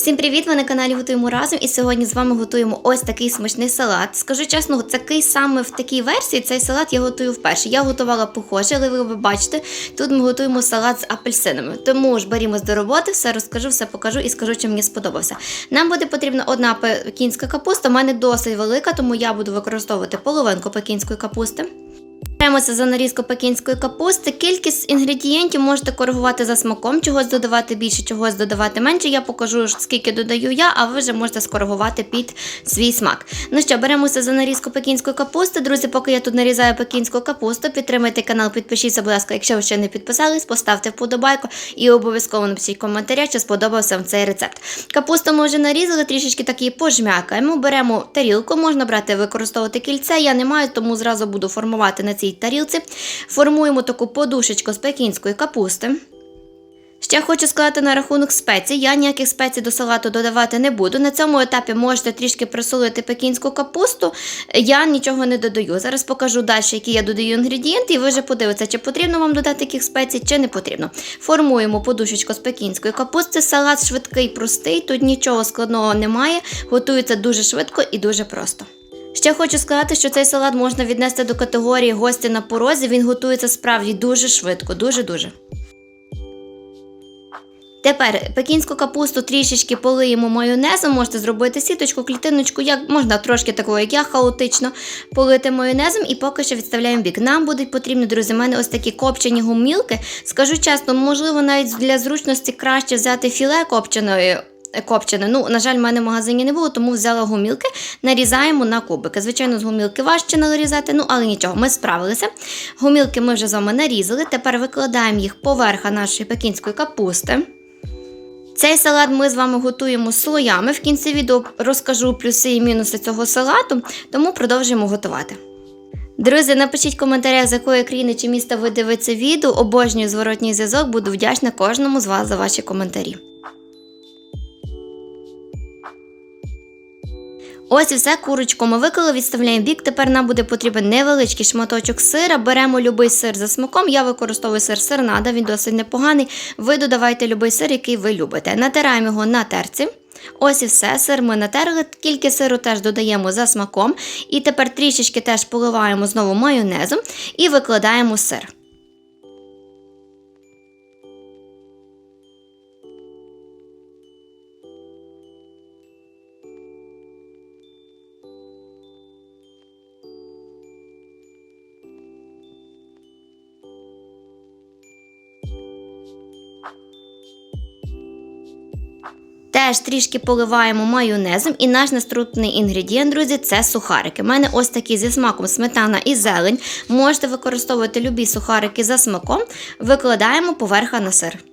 Всім привіт! Ви на каналі Готуємо разом. І сьогодні з вами готуємо ось такий смачний салат. Скажу чесно, такий саме в такій версії цей салат я готую вперше. Я готувала похоже, але ви бачите, тут ми готуємо салат з апельсинами. Тому ж берімось до роботи, все розкажу, все покажу і скажу, чи мені сподобався. Нам буде потрібна одна пекінська капуста. У мене досить велика, тому я буду використовувати половинку пекінської капусти. Беремося за нарізку пекінської капусти. Кількість інгредієнтів можете коригувати за смаком, чогось додавати більше, чогось додавати менше. Я покажу, скільки додаю я, а ви вже можете скоригувати під свій смак. Ну що, беремося за нарізку пекінської капусти. Друзі, поки я тут нарізаю пекінську капусту, підтримайте канал, підпишіться, будь ласка, якщо ви ще не підписались, поставте вподобайку і обов'язково напишіть коментаря, чи сподобався вам цей рецепт. Капусту ми вже нарізали, трішечки так її пожмякаємо. Беремо тарілку, можна брати, використовувати кільце. Я не маю, тому зразу буду формувати на цій тарілці. Формуємо таку подушечку з пекінської капусти. Ще хочу сказати на рахунок спецій. Я ніяких спецій до салату додавати не буду. На цьому етапі можете трішки присолити пекінську капусту. Я нічого не додаю. Зараз покажу далі, які я додаю інгредієнти, і ви вже подивитеся, чи потрібно вам додати яких спецій, чи не потрібно. Формуємо подушечку з пекінської капусти. Салат швидкий, простий, тут нічого складного немає. Готується дуже швидко і дуже просто. Ще хочу сказати, що цей салат можна віднести до категорії гості на порозі. Він готується справді дуже швидко, дуже-дуже. Тепер пекінську капусту трішечки полиємо майонезом, можете зробити сіточку, клітиночку, як можна трошки такого, як я, хаотично полити майонезом і поки що відставляємо бік. Нам будуть потрібні, друзі, мене ось такі копчені гумілки. Скажу чесно, можливо, навіть для зручності краще взяти філе копченої. Копчене. Ну, на жаль, в мене в магазині не було, тому взяла гумілки, нарізаємо на кубики. Звичайно, з гумілки важче нарізати, ну але нічого, ми справилися. Гумілки ми вже з вами нарізали. Тепер викладаємо їх поверха нашої пекінської капусти. Цей салат ми з вами готуємо слоями. В кінці відео розкажу плюси і мінуси цього салату, тому продовжуємо готувати. Друзі, напишіть в з якої країни чи міста ви дивитеся відео. Обожнюю зворотній зв'язок, буду вдячна кожному з вас за ваші коментарі. Ось і все, курочку ми виклали, відставляємо бік. Тепер нам буде потрібен невеличкий шматочок сира. Беремо любий сир за смаком. Я використовую сир сернада, він досить непоганий. Ви додавайте любий сир, який ви любите. Натираємо його на терці. Ось і все, сир ми натерли, кілька сиру теж додаємо за смаком. І тепер трішечки теж поливаємо знову майонезом і викладаємо сир. Теж трішки поливаємо майонезом. І наш наступний інгредієнт, друзі, це сухарики. У мене ось такі зі смаком сметана і зелень. Можете використовувати любі сухарики за смаком. Викладаємо поверха на сир.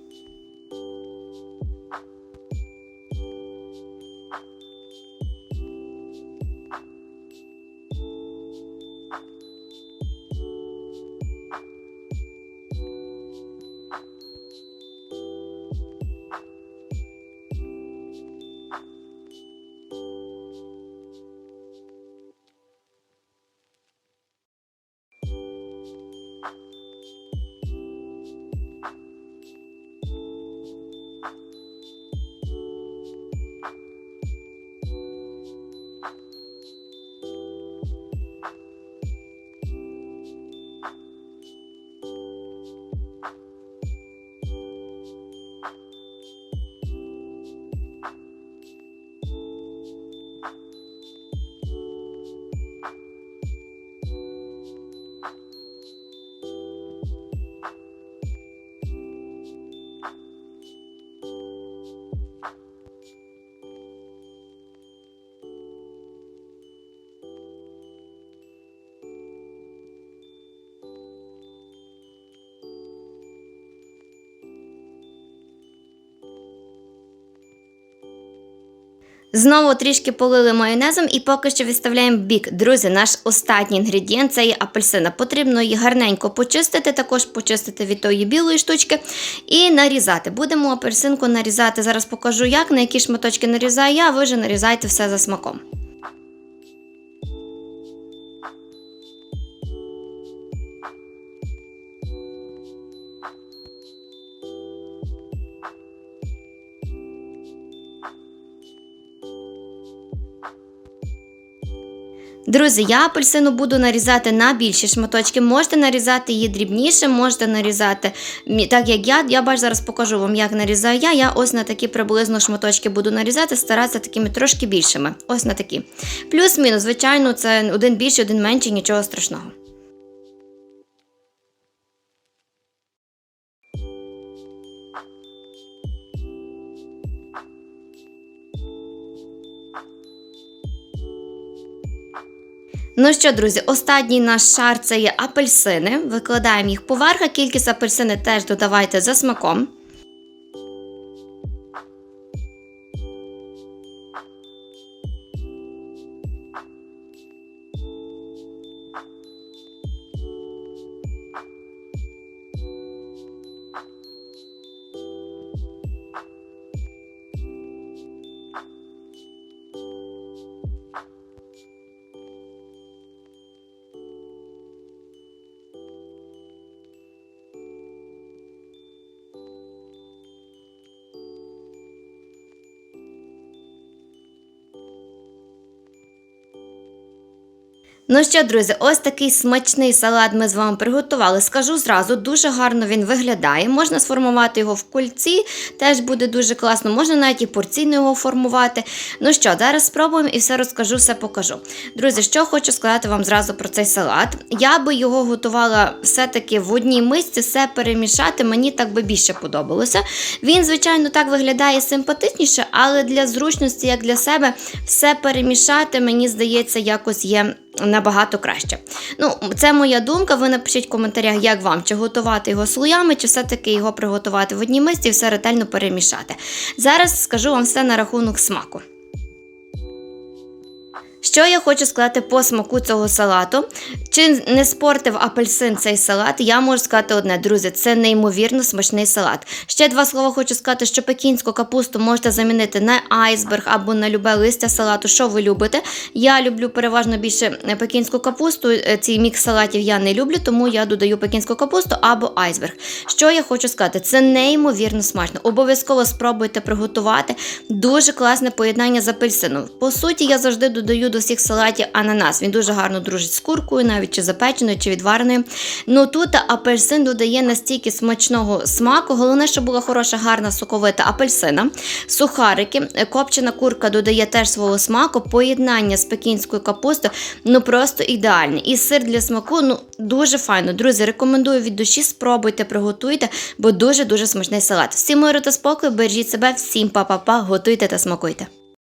Знову трішки полили майонезом і поки що відставляємо бік. Друзі, наш останній інгредієнт це є апельсина. Потрібно її гарненько почистити, також почистити від тої білої штучки і нарізати. Будемо апельсинку нарізати. Зараз покажу, як, на які шматочки нарізаю я, а ви вже нарізайте все за смаком. Друзі, я апельсину буду нарізати на більші шматочки. Можете нарізати її дрібніше, можете нарізати так, як я. Я бачу, зараз покажу вам, як нарізаю я. Я ось на такі приблизно шматочки буду нарізати, старатися такими трошки більшими. Ось на такі. Плюс-мінус, звичайно, це один більший, один менший, нічого страшного. Ну що, друзі, останній наш шар це є апельсини. Викладаємо їх поверх, кількість апельсини теж додавайте за смаком. Ну що, друзі, ось такий смачний салат ми з вами приготували. Скажу зразу, дуже гарно він виглядає. Можна сформувати його в кульці, теж буде дуже класно. Можна навіть і порційно його формувати. Ну що, зараз спробуємо і все розкажу, все покажу. Друзі, що хочу сказати вам зразу про цей салат. Я би його готувала все-таки в одній мисці, все перемішати. Мені так би більше подобалося. Він, звичайно, так виглядає симпатичніше, але для зручності, як для себе, все перемішати, мені здається, якось є набагато краще. Ну, це моя думка. Ви напишіть в коментарях, як вам, чи готувати його слоями, чи все-таки його приготувати в одній мисці і все ретельно перемішати. Зараз скажу вам все на рахунок смаку. Що я хочу сказати по смаку цього салату? Чи не спортив апельсин цей салат? Я можу сказати одне, друзі, це неймовірно смачний салат. Ще два слова хочу сказати, що пекінську капусту можете замінити на айсберг або на любе листя салату, що ви любите. Я люблю переважно більше пекінську капусту. Е, Цей мікс салатів я не люблю, тому я додаю пекінську капусту або айсберг. Що я хочу сказати? Це неймовірно смачно. Обов'язково спробуйте приготувати. Дуже класне поєднання з апельсином. По суті, я завжди додаю до всіх салатів ананас. Він дуже гарно дружить з куркою, навіть чи запеченою, чи відвареною. Ну тут апельсин додає настільки смачного смаку. Головне, щоб була хороша, гарна соковита апельсина. Сухарики, копчена курка додає теж свого смаку. Поєднання з пекінською капустою ну просто ідеальне. І сир для смаку ну дуже файно. Друзі, рекомендую від душі, спробуйте, приготуйте, бо дуже дуже смачний салат. Всім миру та спокою, бережіть себе, всім па-па-па, готуйте та смакуйте.